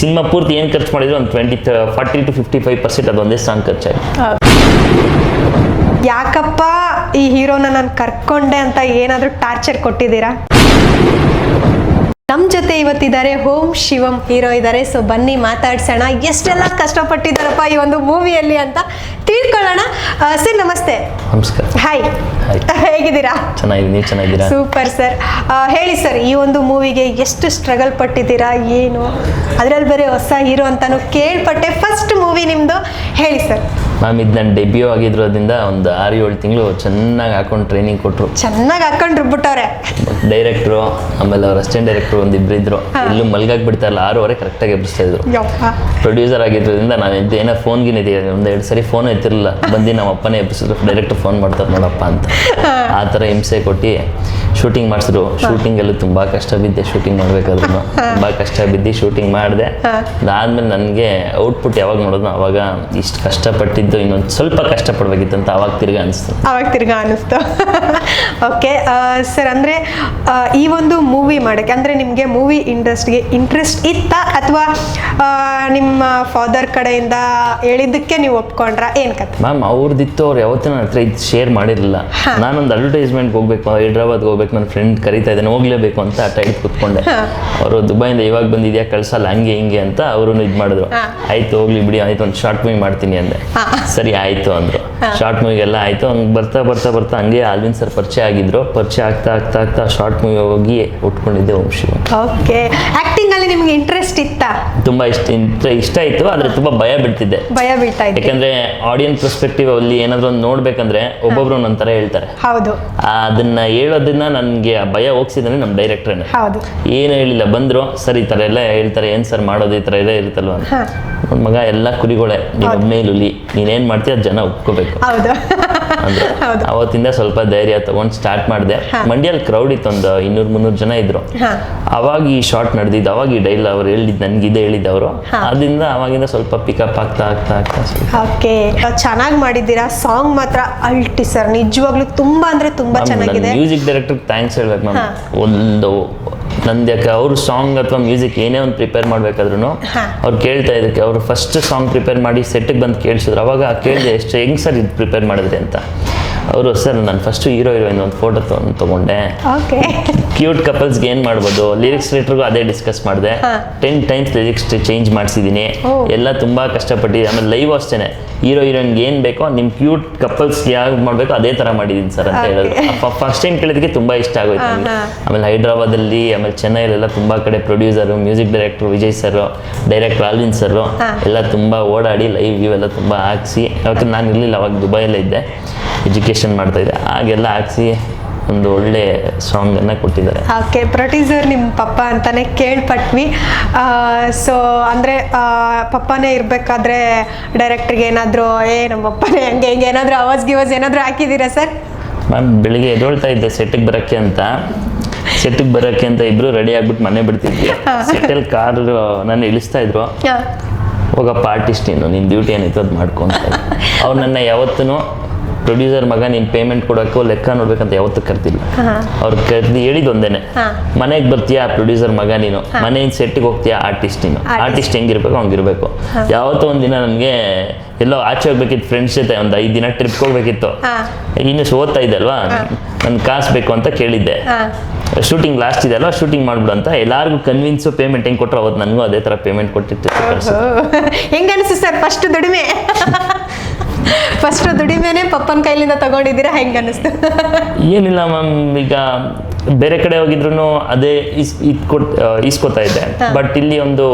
Cinema ಪೂರ್ತಿ ಏನು ಖರ್ಚು ಮಾಡಿದ್ರು ಒಂದು twenty forty two fifty five percent ಅದೊಂದೇ ಸಾಂಗ್ ಖರ್ಚಾಯ್ತು. ಯಾಕಪ್ಪ ಈ ಹೀರೋನ ನಾನು ಕರ್ಕೊಂಡೆ ಅಂತ ಏನಾದರೂ ಟಾರ್ಚರ್ ಕೊಟ್ಟಿದ್ದೀರಾ? ನಮ್ಮ ಜೊತೆ ಇವತ್ತಿದ್ದಾರೆ ಹೋಮ್ ಶಿವಂ ಹೀರೋ ಇದ್ದಾರೆ. ಸೊ ಬನ್ನಿ ಮಾತಾಡ್ಸೋಣ. ಎಷ್ಟೆಲ್ಲ ಕಷ್ಟಪಟ್ಟಿದ್ದಾರಪ್ಪ ಈ ಒಂದು ಮೂವಿಯಲ್ಲಿ ಅಂತ ತಿಳ್ಕೊಳ್ಳೋಣ ಸರ್ ನಮಸ್ತೆ. ನಮಸ್ಕಾರ. ಹಾಯ್. ಹೇಗಿದ್ದೀರಾ? ಚೆನ್ನಾಗಿದ್ದೀನಿ ನೀವು ಚೆನ್ನಾಗಿದ್ದೀರಾ? ಸೂಪರ್ ಸರ್ ಹೇಳಿ ಸರ್ ಈ ಒಂದು ಮೂವಿಗೆ ಎಷ್ಟು ಸ್ಟ್ರಗಲ್ ಪಟ್ಟಿದ್ದೀರಾ ಏನು? ಅದರಲ್ಲಿ ಬೇರೆ ಹೊಸ ಹೀರೋ ಅಂತಾನು ಕೇಳ್ಪಟ್ಟೆ. ಫಸ್ಟ್ ಮೂವಿ ನಿಮ್ಮದು ಹೇಳಿ ಸರ್ ಮ್ಯಾಮ್ ಇದು ನನ್ನ ಡೆಬ್ಯೂ ಆಗಿರೋದ್ರಿಂದ ಒಂದು ಆರು ಏಳು ತಿಂಗಳು ಚೆನ್ನಾಗಿ ಹಾಕೊಂಡು ಟ್ರೈನಿಂಗ್ ಕೊಟ್ಟರು ಚೆನ್ನಾಗಿ ಹಾಕೊಂಡ್ರು ರುಬ್ಬಿಟ್ಟವ್ರೆ ಡೈರೆಕ್ಟ್ರು ಆಮೇಲೆ ಅವ್ರ ಅಸಿಸ್ಟೆಂಟ್ ಡೈರೆಕ್ಟ್ರು ಒಂದು ಇಬ್ಬರಿದ್ರು ಎಲ್ಲೂ ಮಲ್ಗಾಗಿ ಬಿಡ್ತಾ ಇಲ್ಲ ಆರೂವರೆ ಕರೆಕ್ಟಾಗಿ ಎಬ್ಬಿಸ್ತಾ ಇದ್ರು. ಪ್ರೊಡ್ಯೂಸರ್ ಆಗಿರೋದ್ರಿಂದ ನಾನು ಇದ್ದು ಏನೋ ಫೋನ್ಗಿನ ಇದೆ ಒಂದು ಎರಡು ಸರಿ ಫೋನ್ ಎತ್ತಿರಲಿಲ್ಲ. ಬಂದು ನಮ್ಮ ಅಪ್ಪನೇ ಎಬ್ಬಿಸಿದ್ರು ಡೈರೆಕ್ಟ್ ಫೋನ್ ಮಾಡ್ತಾರೆ ನೋಡಪ್ಪ ಅಂತ. ಆ ಥರ ಹಿಂಸೆ ಕೊಟ್ಟು ಶೂಟಿಂಗ್ ಮಾಡಿಸಿದ್ರು. ಶೂಟಿಂಗಲ್ಲೂ ತುಂಬ ಕಷ್ಟ ಬಿದ್ದೆ ಶೂಟಿಂಗ್ ಮಾಡಬೇಕಾದ್ರು ತುಂಬ ಕಷ್ಟ ಬಿದ್ದು ಶೂಟಿಂಗ್ ಮಾಡಿದೆ. ಅದಾದ್ಮೇಲೆ ನನಗೆ ಔಟ್ಪುಟ್ ಯಾವಾಗ ನೋಡೋದು ಅವಾಗ ಇಷ್ಟು ಕಷ್ಟಪಟ್ಟಿದ್ದು. ಇನ್ನೊಂದು ಸ್ವಲ್ಪ ಕಷ್ಟಪಡ್ಬೇಕಿತ್ತು ಅಂತ ಅವಾಗ ತಿರ್ಗಾ ಅನಿಸ್ತು. ಅವಾಗ ತಿರ್ಗಾ ಅನಿಸ್ತು. ಓಕೆ ಸರ್ ಅಂದರೆ ಈ ಒಂದು ಮೂವಿ ಮಾಡೋಕ್ಕೆ ಅಂದರೆ ನಿಮಗೆ ಮೂವಿ ಇಂಡಸ್ಟ್ರಿಗೆ ಇಂಟ್ರೆಸ್ಟ್ ಇತ್ತಾ ಅಥವಾ ನಿಮ್ಮ ಫಾದರ್ ಕಡೆಯಿಂದ ಹೇಳಿದ್ದಕ್ಕೆ ನೀವು ಒಪ್ಕೊಂಡ್ರ? ಏನು ಕತೆ ಮ್ಯಾಮ್ ಅವ್ರದ್ದಿತ್ತು ಅವ್ರು ಯಾವತ್ತೂ ನನ್ನ ಹತ್ರ ಇದು ಶೇರ್ ಮಾಡಿರಲಿಲ್ಲ. ನಾನೊಂದು ಅಡ್ವರ್ಟೈಸ್ಮೆಂಟ್ಗೆ ಹೋಗ್ಬೇಕು ಹೈದ್ರಾಬಾದ್ಗೆ ಹೋಗ್ಬೇಕು ನನ್ನ ಫ್ರೆಂಡ್ ಕರಿತಾ ಇದ್ದಾನೆ ಹೋಗ್ಲೇಬೇಕು ಅಂತ ಆ ಟೈಪ್ ಕೂತ್ಕೊಂಡೆ. ಅವರು ದುಬೈಯಿಂದ ಇವಾಗ ಬಂದಿದ್ಯಾ ಕಳ್ಸಲ್ಲ ಹಂಗೆ ಹಿಂಗೆ ಅಂತ ಅವರು ಇದು ಮಾಡಿದ್ರು. ಆಯ್ತು ಹೋಗ್ಲಿ ಬಿಡಿ ಆಯ್ತು ಒಂದು ಶಾರ್ಟ್ ಮೂವಿ ಮಾಡ್ತೀನಿ ಅಂದೆ. ಸರಿ ಆಯ್ತು ಅಂದ್ರು. ಶಾರ್ಟ್ ಮೂವಿಗೆಲ್ಲ ಆಯ್ತು. ಹಂಗೆ ಬರ್ತಾ ಬರ್ತಾ ಬರ್ತಾ ಹಂಗೆ ಆಲ್ವಿನ್ ಸರ್ ಪರಿಚಯ ಆಗಿದ್ರು. ಪರಿಚಯ ಆಗ್ತಾ ಆಗ್ತಾ ಆಗ್ತಾ ಶಾರ್ಟ್ ಮೂವಿ ಹೋಗಿ ಉಟ್ಕೊಂಡಿದ್ದೆ ಓಂ ಶಿವ. ಓಕೆ. ಆ್ಯಕ್ಟಿಂಗಲ್ಲಿ ನಿಮಗೆ ಇಂಟ್ರೆಸ್ಟ್ ಇತ್ತಾ? ತುಂಬಾ ಇಷ್ಟ ಇಷ್ಟ- ಇಷ್ಟ ಇತ್ತು ಆದರೆ ತುಂಬಾ ಭಯ ಬಿಡ್ತಿದ್ದೆ ಭಯ ಬೀಳ್ತಾ ಇದೆ ಯಾಕಂದ್ರೆ ಆಡಿಯನ್ಸ್ ಪರ್ಸ್ಪೆಕ್ಟಿವ್ ಅಲ್ಲಿ ಏನಾದ್ರು ಒಂದು ನೋಡ್ಬೇಕಂದ್ರೆ ಒಬ್ಬೊಬ್ರು ಥರ ಹೇಳ್ತಾರೆ. ಹೌದು. ಅದನ್ನ ಹೇಳೋದನ್ನ ನನಗೆ ಆ ಭಯ ಹೋಗ್ಸಿದ್ರೆ ನಮ್ಮ ಡೈರೆಕ್ಟ್ರೇನೆ ಹೌದು. ಏನು ಹೇಳಿಲ್ಲ ಬಂದ್ರು ಸರಿ ಈ ಥರ ಎಲ್ಲ ಹೇಳ್ತಾರೆ ಏನು ಸರ್ ಮಾಡೋದು ಈ ಥರ ಎಲ್ಲ ಇರುತ್ತಲ್ವ. ನನ್ನ ಮಗ ಎಲ್ಲ ಕುರಿಗಳೇ ನೀನು ಒಬ್ಬನೇ ಲುಲಿ ಮಾಡ್ತೀವಿ ಮಾಡ್ತೀಯ ಅದ್ ಜನ ಒಪ್ಕೋಬೇಕು. ಹೌದು. ಅಂದ್ರೆ ಅವತ್ತಿಂದ ಸ್ವಲ್ಪ ಧೈರ್ಯ ತಗೊಂಡು ಸ್ಟಾರ್ಟ್ ಮಾಡಿದೆ. ಮಂಡ್ಯಲ್ಲಿ ಕ್ರೌಡ್ ಇತ್ತು ಒಂದು ಇನ್ನೂರು ಮುನ್ನೂರು ಜನ ಇದ್ರು. ಅವಾಗ ಈ ಶಾರ್ಟ್ ನಡೆದಿದ್ದು ಅವಾಗ ಈ ಡೈಲ್ ಅವ್ರು ಹೇಳಿದ್ ನನಗೆ ಇದೇ ಹೇಳಿದ್ದು ಅವರು. ಅದರಿಂದ ಅವಾಗಿಂದ ಸ್ವಲ್ಪ ಪಿಕಪ್ ಆಗ್ತಾ ಆಗ್ತಾ ಆಗ್ತಾ ಓಕೆ. ಚೆನ್ನಾಗಿ ಮಾಡಿದ್ದೀರಾ? ಸಾಂಗ್ ಮಾತ್ರ ಅಲ್ಟಿ ಸರ್ ನಿಜವಾಗ್ಲೂ ತುಂಬಾ ಅಂದ್ರೆ ತುಂಬಾ ಚೆನ್ನಾಗಿದೆ. ಮ್ಯೂಸಿಕ್ ಡೈರೆಕ್ಟರ್ ಥ್ಯಾಂಕ್ಸ್ ಹೇಳ್ಬೇಕು ಮ್ಯಾಮ್ ಒಂದು ನಂದು ಯಾಕೆ ಅವ್ರ ಸಾಂಗ್ ಅಥವಾ ಮ್ಯೂಸಿಕ್ ಏನೇ ಒಂದು ಪ್ರಿಪೇರ್ ಮಾಡ್ಬೇಕಾದ್ರೂ. ಅವ್ರು ಕೇಳ್ತಾ ಇದಕ್ಕೆ ಅವರು ಫಸ್ಟ್ ಸಾಂಗ್ ಪ್ರಿಪೇರ್ ಮಾಡಿ ಸೆಟ್ಟಿಗೆ ಬಂದು ಕೇಳಿಸಿದ್ರು ಅವಾಗ ಕೇಳಿದೆ ಎಷ್ಟು ಹೆಂಗೆ ಸರ್ ಇದು ಪ್ರಿಪೇರ್ ಮಾಡಿದ್ರಿ ಅಂತ ಅವರು ಸರ್ ನಾನು ಫಸ್ಟು ಹೀರೋ ಹೀರೋಯಿನ್ ಒಂದು ಫೋಟೋ ತೊಗೊಂಡೆ. ತಗೊಂಡೆ ಕ್ಯೂಟ್ ಕಪಲ್ಸ್ಗೆ ಏನು ಮಾಡ್ಬೋದು? ಲಿರಿಕ್ಸ್ ರೈಟ್ರಿಗೂ ಅದೇ ಡಿಸ್ಕಸ್ ಮಾಡಿದೆ. ಟೆನ್ ಟೈಮ್ಸ್ ಲಿರಿಕ್ಸ್ ಚೇಂಜ್ ಮಾಡಿಸಿದ್ದೀನಿ ಎಲ್ಲ ತುಂಬ ಕಷ್ಟಪಟ್ಟಿದ್ದೀನಿ ಆಮೇಲೆ ಲೈವ್ ಅಷ್ಟೇ ಹೀರೋ ಹೀರೋಯಿನ್ಗೆ ಏನು ಬೇಕೋ ನಿಮ್ಮ ಕ್ಯೂಟ್ ಕಪಲ್ಸ್ ಯಾವ ಮಾಡಬೇಕೋ ಅದೇ ಥರ ಮಾಡಿದ್ದೀನಿ ಸರ್ ಅಂತ. ಹೇಳಿದ್ರು ಫಸ್ಟ್ ಟೈಮ್ ಕೇಳಿದಕ್ಕೆ ತುಂಬ ಇಷ್ಟ ಆಗೋಯ್ತು. ಆಮೇಲೆ ಹೈದ್ರಾಬಾದಲ್ಲಿ ಆಮೇಲೆ ಚೆನ್ನೈಲೆಲ್ಲ ತುಂಬ ಕಡೆ producer music director Vijay sir director Alwin sir ಎಲ್ಲ ತುಂಬ ಓಡಾಡಿ ಲೈವ್ ವ್ಯೂ ಎಲ್ಲ ತುಂಬ ಹಾಕ್ಸಿ. ಯಾಕಂದ್ರೆ ನಾನು ಇರಲಿಲ್ಲ ಅವಾಗ ದುಬೈಯಲ್ಲೇ ಇದ್ದೆ. ಎಜುಕೇಷನ್ ಇದೆ. ಹಾಗೆಲ್ಲ ಹಾಕ್ಸಿ ಒಂದು ಒಳ್ಳೆ ಸಾಂಗ್ ಅನ್ನ ಕೊಟ್ಟಿದ್ದಾರೆ. ಓಕೆ ಪ್ರೊಡ್ಯೂಸರ್ ನಿಮ್ಮ ಪಪ್ಪ ಅಂತಾನೆ ಕೇಳ್ಪಟ್ವಿ. ಸೊ ಅಂದರೆ ಪಪ್ಪನೇ ಇರಬೇಕಾದ್ರೆ ಡೈರೆಕ್ಟ್ರಿಗೆ ಏನಾದರೂ ಏ ನಮ್ಮ ಪಪ್ಪನೇ ಹಂಗೆ ಹಿಂಗೆ ಏನಾದರೂ ಅವಾಜ್ ಗಿವಾಜ್ ಏನಾದರೂ ಹಾಕಿದ್ದೀರಾ ಸರ್? ಮ್ಯಾಮ್ ಬೆಳಿಗ್ಗೆ ಎದೊಳ್ತಾ ಇದ್ದೆ ಸೆಟ್ಟಿಗೆ ಬರೋಕ್ಕೆ ಅಂತ. ಸೆಟ್ಟಿಗೆ ಬರೋಕ್ಕೆ ಅಂತ ಇಬ್ರು ರೆಡಿ ಆಗ್ಬಿಟ್ಟು ಮನೆ ಬಿಡ್ತಿದ್ವಿ. ಸೆಟ್ಟಲ್ಲಿ ಕಾರ್ ನನ್ನ ಇಳಿಸ್ತಾ ಇದ್ರು. ಹೋಗಪ್ಪ ಆರ್ಟಿಸ್ಟ್ ನೀನು ನಿನ್ನ ಡ್ಯೂಟಿ ಏನಿತ್ತು ಅದು ಮಾಡ್ಕೊಂತ ಅವ್ರು ನನ್ನ ಯಾವತ್ತೂ ಪ್ರೊಡ್ಯೂಸರ್ ಮಗ ನೀನು ಪೇಮೆಂಟ್ ಕೊಡೋಕ್ಕೂ ಲೆಕ್ಕ ನೋಡ್ಬೇಕಂತ ಯಾವತ್ತೂ ಕರ್ತಿಲ್ಲ ಅವ್ರು ಕರ್ದು ಹೇಳಿದೊಂದೇನೆ. ಮನೆಗೆ ಬರ್ತೀಯಾ ಪ್ರೊಡ್ಯೂಸರ್ ಮಗ ನೀನು? ಮನೆಯಿಂದ ಸೆಟ್ಟಿಗೆ ಹೋಗ್ತೀಯಾ ಆರ್ಟಿಸ್ಟ್ ನೀನು. ಆರ್ಟಿಸ್ಟ್ ಹೆಂಗಿರ್ಬೇಕು ಹಂಗಿರ್ಬೇಕು. ಯಾವತ್ತೋ ಒಂದಿನ ನನಗೆ ಎಲ್ಲೋ ಆಚೆ ಹೋಗ್ಬೇಕಿತ್ತು ಫ್ರೆಂಡ್ಸ್ ಜೊತೆ ಒಂದು ಐದು ದಿನ ಟ್ರಿಪ್ ಹೋಗ್ಬೇಕಿತ್ತು. ಇನ್ನು ಓದ್ತಾ ಇದ್ದಲ್ವಾ ನನ್ ಕಾಸು ಬೇಕು ಅಂತ ಕೇಳಿದ್ದೆ. ಶೂಟಿಂಗ್ ಲಾಸ್ಟ್ ಇದೆ ಅಲ್ವಾ? ಶೂಟಿಂಗ್ ಮಾಡ್ಬಿಡು ಅಂತ. ಎಲ್ಲಾರ್ಗು ಕನ್ವಿನ್ಸ್ ಪೇಮೆಂಟ್ ಹೆಂಗ್ ಕೊಟ್ಟರು ಅವತ್ತು ನನಗೂ ಅದೇ ತರ ಪೇಮೆಂಟ್ ಕೊಟ್ಟಿತ್ತು. ಕಳ್ಸಿ ಹೆಂಗ ಅನಿಸ್ತು ಸರ್ ಫಸ್ಟ್ ದುಡಿಮೆ? ಫಸ್ಟ್ ದುಡಿಮೆನೆ ಪಪ್ಪನ ಕೈಲಿಂದ ತಗೊಂಡಿದ್ದೀರಾ? ಹೆಂಗ ಅನಿಸ್ತು ಏನಿಲ್ಲ ಮ್ಯಾಮ್ ಈಗ ಬೇರೆ ಕಡೆ ಹೋಗಿದ್ರು ಅದೇ ಇಸ್ ಇದ್ ಕೊಟ್ ಇಸ್ಕೊತಾ ಇದ್ದೆ. ಬಟ್ ಇಲ್ಲಿ ಒಂದು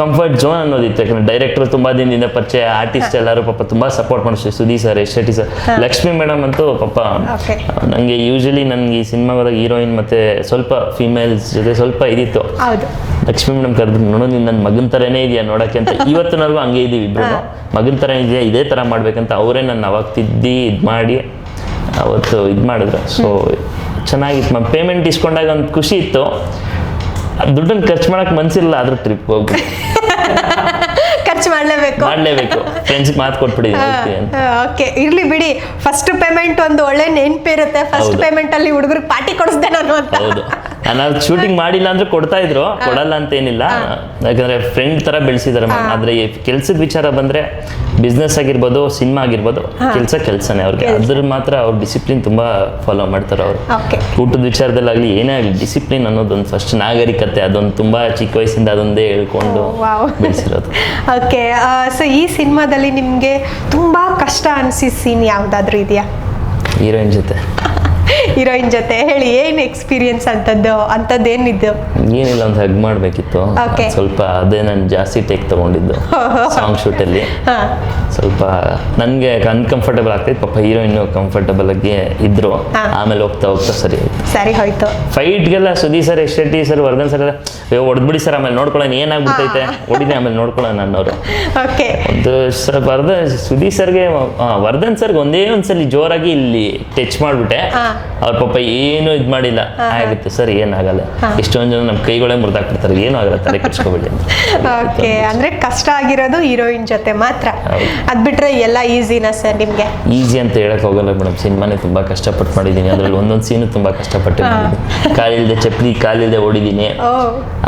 ಕಂಫರ್ಟ್ ಝೋನ್ ಅನ್ನೋದಿತ್ತು. ಯಾಕಂದ್ರೆ ಡೈರೆಕ್ಟರ್ ತುಂಬಾ ದಿನದಿಂದ ಪರಿಚಯ ಆರ್ಟಿಸ್ಟ್ ಎಲ್ಲರೂ ಪಾಪ ತುಂಬಾ ಸಪೋರ್ಟ್ ಮಾಡಿಸ್ತೀವಿ Sudeep sir S Shetty sir Lakshmi madam ಅಂತೂ ಪಾಪ ನಂಗೆ ನನಗೆ ಯೂಶಲಿ ನನಗೆ ಈ ಸಿನಿಮಾದಾಗ ಹೀರೋಯಿನ್ ಮತ್ತೆ ಸ್ವಲ್ಪ ಫೀಮೇಲ್ಸ್ ಜೊತೆ ಸ್ವಲ್ಪ ಇದಿತ್ತು. ಲಕ್ಷ್ಮಿ ಮೇಡಮ್ ಕರೆದ್ರು ನೋಡೋ ನೀನು ನನ್ನ ಮಗನ ಥರನೇ ಇದೆಯಾ ನೋಡಕ್ಕೆ? ಅಂತ. ಇವತ್ತಿನವರೆಗೂ ಹಂಗೆ ಇದೀವಿ ಇಬ್ರು. ಮಗನ ಥರ ಇದೆಯಾ? ಇದೇ ಥರ ಮಾಡ್ಬೇಕಂತ ಅವರೇ ನನ್ನ ಅವಾಗ ತಿದ್ದಿ ಇದು ಮಾಡಿ ಅವತ್ತು ಇದು ಮಾಡಿದ್ರು. ಸೊ ಚೆನ್ನಾಗಿತ್ತು. ಪೇಮೆಂಟ್ ಇಸ್ಕೊಂಡಾಗ ಒಂದು ಖುಷಿ ಇತ್ತು. ದುಡ್ಡನ್ನು ಖರ್ಚು ಮಾಡಕ್ ಮನ್ಸಿಲ್ಲ ಆದ್ರೂ ಟ್ರಿಪ್ ಹೋಗಿ ಖರ್ಚು ಮಾಡಲೇಬೇಕು. ಮಾಡಲೇಬೇಕು. ಫ್ರೆಂಡ್ಸ್ ಮಾತು ಕೊಟ್ಬಿಡಿ ಹೋಗ್ತೀನಿ ಓಕೆ ಇರ್ಲಿ ಬಿಡಿ. ಫಸ್ಟ್ ಪೇಮೆಂಟ್ ಒಂದು ಒಳ್ಳೆ ನೆನಪಿರುತ್ತೆ. ಫಸ್ಟ್ ಪೇಮೆಂಟ್ ಅಲ್ಲಿ ಹುಡುಗರಿಗೆ ಪಾರ್ಟಿ ಕೊಡಿಸ್ದೆ ನಾನು ಅಂತ. ನಾವು ಶೂಟಿಂಗ್ ಮಾಡಿಲ್ಲ ಅಂದ್ರೆ ಕೊಡ್ತಾ ಇದ್ರು. ಕೊಡಲ್ಲ ಅಂತ ಏನಿಲ್ಲ. ಯಾಕಂದ್ರೆ ಫ್ರೆಂಡ್ ತರ ಬೆಳೆಸಿದಾರೆ ಮ್ಯಾಮ್ ಆದ್ರೆ ಕೆಲ್ಸದ ವಿಚಾರ ಬಂದ್ರೆ ಬಿಸ್ನೆಸ್ ಆಗಿರ್ಬೋದು ಸಿನಿಮಾ ಆಗಿರ್ಬೋದು ಕೆಲಸ ಕೆಲಸನೇ ಅವ್ರಿಗೆ. ಅದ್ರ ಮಾತ್ರ ಅವ್ರ ಡಿಸಿಪ್ಲಿನ್ ತುಂಬಾ ಫಾಲೋ ಮಾಡ್ತಾರೆ ಅವರು. ಊಟದ ವಿಚಾರದಲ್ಲಾಗ್ಲಿ ಏನೇ ಆಗಲಿ ಡಿಸಿಪ್ಲಿನ್ ಅನ್ನೋದೊಂದು ಫಸ್ಟ್ ನಾಗರಿಕತೆ ಅದೊಂದು ತುಂಬಾ ಚಿಕ್ಕ ವಯಸ್ಸಿಂದ ಅದೊಂದೇ ಹೇಳ್ಕೊಂಡು ಬೆಳೆಸಿರೋದು. ಓಕೆ ಸೊ ಈ ಸಿನಿಮಾದಲ್ಲಿ ನಿಮಗೆ ತುಂಬಾ ಕಷ್ಟ ಅನ್ಸಿ ಸೀನ್ ಯಾವುದಾದ್ರೂ ಇದೆಯಾ? ಹೀರೋಯಿನ್ ಜೊತೆ? ಹೀರೋಯಿನ್ ಜೊತೆ ಹೇಳಿ ಏನು ಎಕ್ಸ್ಪೀರಿಯನ್ಸ್ ಅಂತದ್ದು? ಅಂಥದ್ದೇನಿದ್ದು ಏನಿಲ್ಲ ಒಂದು ಹಗ್ ಮಾಡಬೇಕಿತ್ತು. Okay. ಸ್ವಲ್ಪ ಅದೇ ನಾನು ಜಾಸ್ತಿ ಟೇಕ್ ತಗೊಂಡಿದ್ದು ಸಾಂಗ್ ಶೂಟಲ್ಲಿ ಹಾ. ಸ್ವಲ್ಪ ನನಗೆ ಅನ್ಕಂಫರ್ಟಬಲ್ ಆಗ್ತಿತ್ತು. ಪಾಪ ಹೀರೋಯಿನ್ ಕಂಫರ್ಟಬಲ್ ಆಗಿ ಇದ್ರು. ಹಾ. ಆಮೇಲೆ ಹೋಗ್ತಾ ಹೋಗ್ತಾ ಸರಿ ಆಯ್ತು ಸರಿ ಹೋಯ್ತು. ಫೈಟ್ಗೆಲ್ಲ Sudeep sir S Shetty sir Vardhan sir ಎಲ್ಲ ಹೊಡೆದ್ಬಿಡಿ ಸರ್ ಆಮೇಲೆ ನೋಡ್ಕೊಳ್ಳೋಣ ಏನಾಗ್ಬಿಟ್ಟೈತೆ? ಹೊಡಿದೆ ಆಮೇಲೆ ನೋಡ್ಕೊಳ್ಳೋಣ ಅನ್ನೋರು ಓಕೆ ಒಂದು ಸರ್ ವರ್ಧನ್ ಸುದೀಪ್ ಸರ್ಗೆ ಆ, ವರ್ಧನ್ ಸರ್ಗೆ ಒಂದೇ ಒಂದ್ಸಲಿ ಜೋರಾಗಿ ಇಲ್ಲಿ ಟಚ್ ಮಾಡ್ಬಿಟ್ಟೆ. ಹಾ. ಅವ್ರ ಪಾಪ ಏನು ಇದು ಮಾಡಿಲ್ಲ. ಆಗುತ್ತೆ. ಸರ್ ಏನಾಗಲ್ಲ. ಎಷ್ಟೊಂದು ಜನ ನಮ್ಮ ಕೈಗಳೇ ಮುರಿದಾಕ್ಬಿಡ್ತಾರೆ. ಏನು ಆಗಲ್ಲ ತಲೆ ಕೆಡ್ಸ್ಕೊಬೇಡಿ ಅಂತ. ಓಕೆ ಅಂದ್ರೆ ಕಷ್ಟ ಆಗಿರೋದು ಹೀರೋಯಿನ್ ಜೊತೆ ಮಾತ್ರ. ಅದು ಬಿಟ್ರೆ ಎಲ್ಲ ಈಸಿನಾ ಸರ್ ನಿಮ್ಗೆ? ಈಸಿ ಅಂತ ಹೇಳಕ್ ಹೋಗಲ್ಲ ಮೇಡಮ್ ಸಿನಿಮಾನೇ ತುಂಬಾ ಕಷ್ಟಪಟ್ಟು ಮಾಡಿದ್ದೀನಿ. ಅದ್ರಲ್ಲಿ ಒಂದೊಂದು ಸೀನು ತುಂಬಾ ಕಷ್ಟಪಟ್ಟು ಕಾಲಿಲ್ಲದೆ ಕಾಲಿಲ್ದೆ ಚಪ್ಪಲಿ ಕಾಲಿಲ್ದೆ ಓಡಿದ್ದೀನಿ.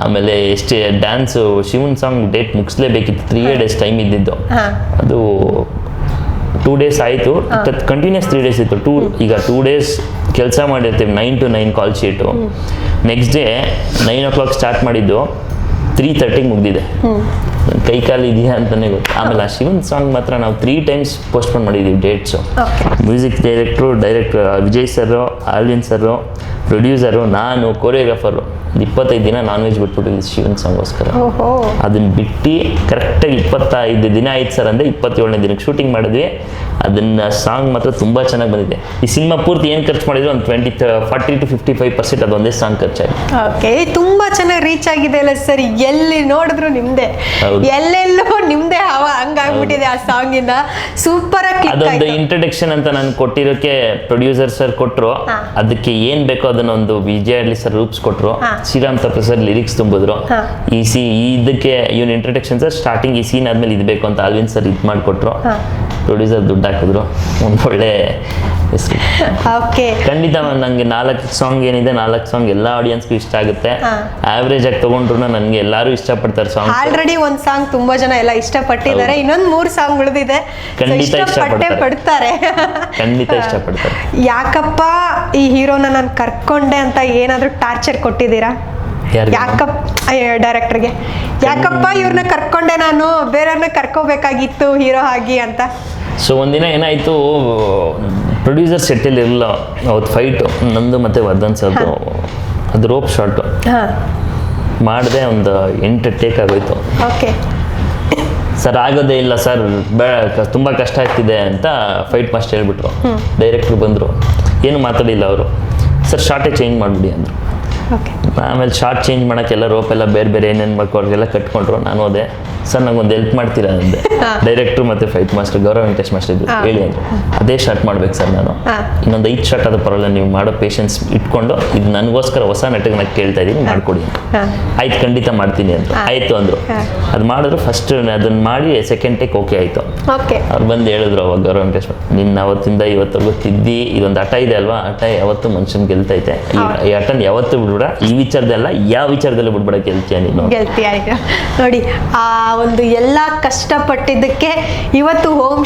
ಆಮೇಲೆ ಎಷ್ಟೇ ಡ್ಯಾನ್ಸು ಶಿವನ್ ಸಾಂಗ್ ಡೇಟ್ ಮುಗಿಸ್ಲೇಬೇಕಿತ್ತು. ತ್ರೀ ಡೇಸ್ ಟೈಮ್ ಇದ್ದಿದ್ದು. ಅದು ಟೂ ಡೇಸ್ ಆಯಿತು. ಕಂಟಿನ್ಯೂಸ್ ತ್ರೀ ಡೇಸ್ ಇತ್ತು. ಟೂ ಈಗ ಟೂ ಡೇಸ್ ಕೆಲಸ ಮಾಡಿರ್ತೀವಿ nine to nine call sheet next day nine o'clock start ಮಾಡಿದ್ದು ತ್ರೀ ತರ್ಟಿಗೆ ಮುಗ್ದಿದೆ. ಕೈ ಕಾಲು ಇದೆಯಾ ಅಂತಲೇ ಗೊತ್ತು ಆಮೇಲೆ ಆ ಶಿವನ್ ಸಾಂಗ್ ಮಾತ್ರ ನಾವು ತ್ರೀ ಟೈಮ್ಸ್ ಪೋಸ್ಟ್ಪೋನ್ ಮಾಡಿದ್ದೀವಿ dates music director director Vijay sir Alwin sir producer ನಾನು ಕೊರಿಯೋಗ್ರಾಫರು ಇಪ್ಪತ್ತೈದು ದಿನ ನಾನ್ ವೆಜ್ ಬಿಟ್ಬಿಟ್ಟಿದ್ವಿ ಶಿವನ್ ಸಾಂಗ್ಗೋಸ್ಕರ ಓಹೋ. ಅದನ್ನ ಬಿಟ್ಟು ಕರೆಕ್ಟಾಗಿ ಇಪ್ಪತ್ತೈದು ದಿನ ಆಯ್ತು ಸರ್ ಅಂದರೆ ಇಪ್ಪತ್ತೇಳನೇ ದಿನಕ್ಕೆ ಶೂಟಿಂಗ್ ಮಾಡಿದ್ವಿ. ಅದನ್ನ ಸಾಂಗ್ ಮಾತ್ರ ತುಂಬ ಚೆನ್ನಾಗಿ ಬಂದಿದೆ. ಈ ಸಿನಿಮಾ ಪೂರ್ತಿ ಏನು ಖರ್ಚು ಮಾಡಿದ್ರು ಒಂದು twenty forty two fifty five percent ಅದೊಂದೇ ಸಾಂಗ್ ಖರ್ಚಾಗಿದೆ ಓಕೆ ತುಂಬಾ ಚೆನ್ನಾಗಿ ರೀಚ್ ಆಗಿದೆ ಅಲ್ಲ ಸರ್ ಎಲ್ಲಿ ನೋಡಿದ್ರು ನಿಮ್ದೆ. ಎಲ್ಲೆಲ್ಲೋ ನಿಮ್ದೆ ಹವ ಹಂಗಾಗ್ಬಿಟ್ಟಿದೆ ಆ ಸಾಂಗ್ ಇಂದ. ಸೂಪರ್ ಆಗಿ ಅದೊಂದು ಇಂಟ್ರೊಡಕ್ಷನ್ ಅಂತ ನಾನು ಕೊಟ್ಟಿರೋಕೆ ಪ್ರೊಡ್ಯೂಸರ್ ಸರ್ ಕೊಟ್ಟರು ಅದಕ್ಕೆ ಏನು ಬೇಕೋ ಅದನ್ನ ಒಂದು ವಿಜಯ ಅಡ್ಲಿ ಸರ್ ರೂಪ್ಸ್ ಕೊಟ್ರು. ಶ್ರೀರಾಮ್ ತಪ್ಪ ಸರ್ ಲಿರಿಕ್ಸ್ ತುಂಬಿದ್ರು. ಈ ಸಿ ಇದಕ್ಕೆ ಇವನ್ ಇಂಟ್ರಡಕ್ಷನ್ ಸರ್ ಸ್ಟಾರ್ಟಿಂಗ್ ಈ ಸೀನ್ ಆದ್ಮೇಲೆ ಇದು ಬೇಕು ಅಂತ ಅಲ್ವಿನ್ ಸರ್ ಇದು ಮಾಡಿಕೊಟ್ರು. ಪ್ರೊಡ್ಯೂಸರ್ ದುಡ್ಡು ಹಾಕಿದ್ರು. ಒಂದು ಒಳ್ಳೆ ಹೆಸರು. ಓಕೆ ಖಂಡಿತ ನನಗೆ ನಾಲ್ಕು ಸಾಂಗ್ ಏನಿದೆ ನಾಲ್ಕು ಸಾಂಗ್ ಎಲ್ಲ ಆಡಿಯನ್ಸ್ಗೂ ಇಷ್ಟ ಆಗುತ್ತೆ. ಆವ್ರೇಜ್ ಆಗಿ ತಗೊಂಡ್ರು ನನಗೆ ಎಲ್ಲರೂ ಇಷ್ಟಪಡ್ತಾರೆ ಸಾಂಗ್ ಆಲ್ರೆಡಿ ಒಂದ್ ಸಾಂಗ್ ತುಂಬಾ ಜನ ಎಲ್ಲ ಇಷ್ಟಪಟ್ಟಿದ್ದಾರೆ. ಇನ್ನೊಂದ್ ಮೂರು ಸಾಂಗ್ ಉಳಿದಿದೆ ಖಂಡಿತ ಇಷ್ಟಪಡ್ತಾರೆ. ಪಡ್ತಾರೆ. ಖಂಡಿತ ಇಷ್ಟಪಡ್ತಾರೆ. ಯಾಕಪ್ಪ ಈ ಹೀರೋನ ನಾನು ಕರ್ಕೊಂಡೆ ಅಂತ ಏನಾದ್ರೂ ಟಾರ್ಚರ್ ಕೊಟ್ಟಿದ್ದೀರಾ? ಯಾಕಪ್ಪ ಡೈರೆಕ್ಟರ್ಗೆ ಯಾಕಪ್ಪ ಇವ್ರನ್ನ ಕರ್ಕೊಂಡೆ ನಾನು? ಬೇರೆಯವ್ರನ್ನ ಕರ್ಕೋಬೇಕಾಗಿತ್ತು ಹೀರೋ ಆಗಿ ಅಂತ. ಸೊ ಒಂದಿನ ಏನಾಯಿತು ಪ್ರೊಡ್ಯೂಸರ್ ಸೆಟ್ಟಲ್ಲಿ ಇರಲಿಲ್ಲ. ಅವತ್ತು ಫೈಟು ನಂದು ಮತ್ತು ವರ್ಧನ್ ಸರ್ದು ಅದು ರೋಪ್ ಶಾರ್ಟು ಮಾಡಿದೆ ಒಂದು ಎಂಟು ಟೇಕ್ ಆಗೋಯ್ತು. ಓಕೆ. ಸರ್ ಆಗೋದೇ ಇಲ್ಲ ಸರ್ ಬೇ ತುಂಬ ಕಷ್ಟ ಆಗ್ತಿದೆ ಅಂತ ಫೈಟ್ ಮಾಸ್ಟ್ ಹೇಳ್ಬಿಟ್ರು. ಡೈರೆಕ್ಟ್ರು ಬಂದರು. ಏನು ಮಾತಾಡಿಲ್ಲ ಅವರು. ಸರ್ ಶಾರ್ಟೇ ಚೇಂಜ್ ಮಾಡಿಬಿಡಿ ಅಂದರು. ಆಮೇಲೆ ಶಾರ್ಟ್ ಚೇಂಜ್ ಮಾಡೋಕ್ಕೆಲ್ಲ ರೋಪ್ ಎಲ್ಲ ಬೇರೆ ಬೇರೆ ಏನೇನು ಬೇಕು ಅವ್ರಿಗೆಲ್ಲ ಕಟ್ಕೊಂಡ್ರು. ನಾನು ಹೋದೆ ಸರ್ ನಂಗೆ ಒಂದು ಹೆಲ್ಪ್ ಮಾಡ್ತೀರಾ ಅಂದೆ. ಡೈರೆಕ್ಟ್ರು ಮತ್ತೆ ಫೈಟ್ ಮಾಸ್ಟರ್ ಗೌರವ ವೆಂಕಟೇಶ್ ಮಾಸ್ಟರ್ ಇದ್ರು. ಹೇಳಿ ಅಂದ್ರೆ. ಅದೇ ಶಾರ್ಟ್ ಮಾಡ್ಬೇಕು ಸರ್ ನಾನು. ಇನ್ನೊಂದು ಐದು ಶಾರ್ಟ್ ಆದ ಪರವಾಗಿಲ್ಲ ನೀವು ಮಾಡೋ ಪೇಷನ್ಸ್ ಇಟ್ಕೊಂಡು ಇದು ನನಗೋಸ್ಕರ ಹೊಸ ನಟಕ ನಾನು ಕೇಳ್ತಾ ಇದ್ದೀನಿ ಮಾಡ್ಕೊಡಿ ಆಯ್ತು ಖಂಡಿತ ಮಾಡ್ತೀನಿ ಅಂತ ಆಯ್ತು ಅಂದ್ರು. ಅದು ಮಾಡಿದ್ರು ಫಸ್ಟ್ ಅದನ್ನ ಮಾಡಿ ಸೆಕೆಂಡ್ ಟೇಕ್ ಓಕೆ ಆಯ್ತು. ಓಕೆ ಅವ್ರು ಬಂದು ಹೇಳಿದ್ರು ಅವಾಗ ಗೌರವ ವೆಂಕಟೇಶ್ ನಿನ್ನ ಅವತ್ತಿಂದ ಇವತ್ತರೆಗೂ ತಿದ್ದಿ ಇದೊಂದು ಹಠ ಇದೆ ಅಲ್ವಾ? ಅಟ ಯಾವತ್ತೂ ಮನುಷ್ಯನ್ ಗೆಲ್ತೈತೆ. ಈ ಅಟನ್ ಹಠನ ಯಾವತ್ತೂ ಬಿಡ್ಬೇಡ ಈ ವಿಚಾರದಲ್ಲ ಯಾವ ವಿಚಾರದಲ್ಲೂ ಬಿಡ್ಬೇಡ ಗೆಲ್ತೀಯ ನೀನು ನೋಡಿ ಆ ಒಂದು ಎಲ್ಲ ಕಷ್ಟಪಟ್ಟಿದ್ದಕ್ಕೆ ಇವತ್ತು ಹೋಮ್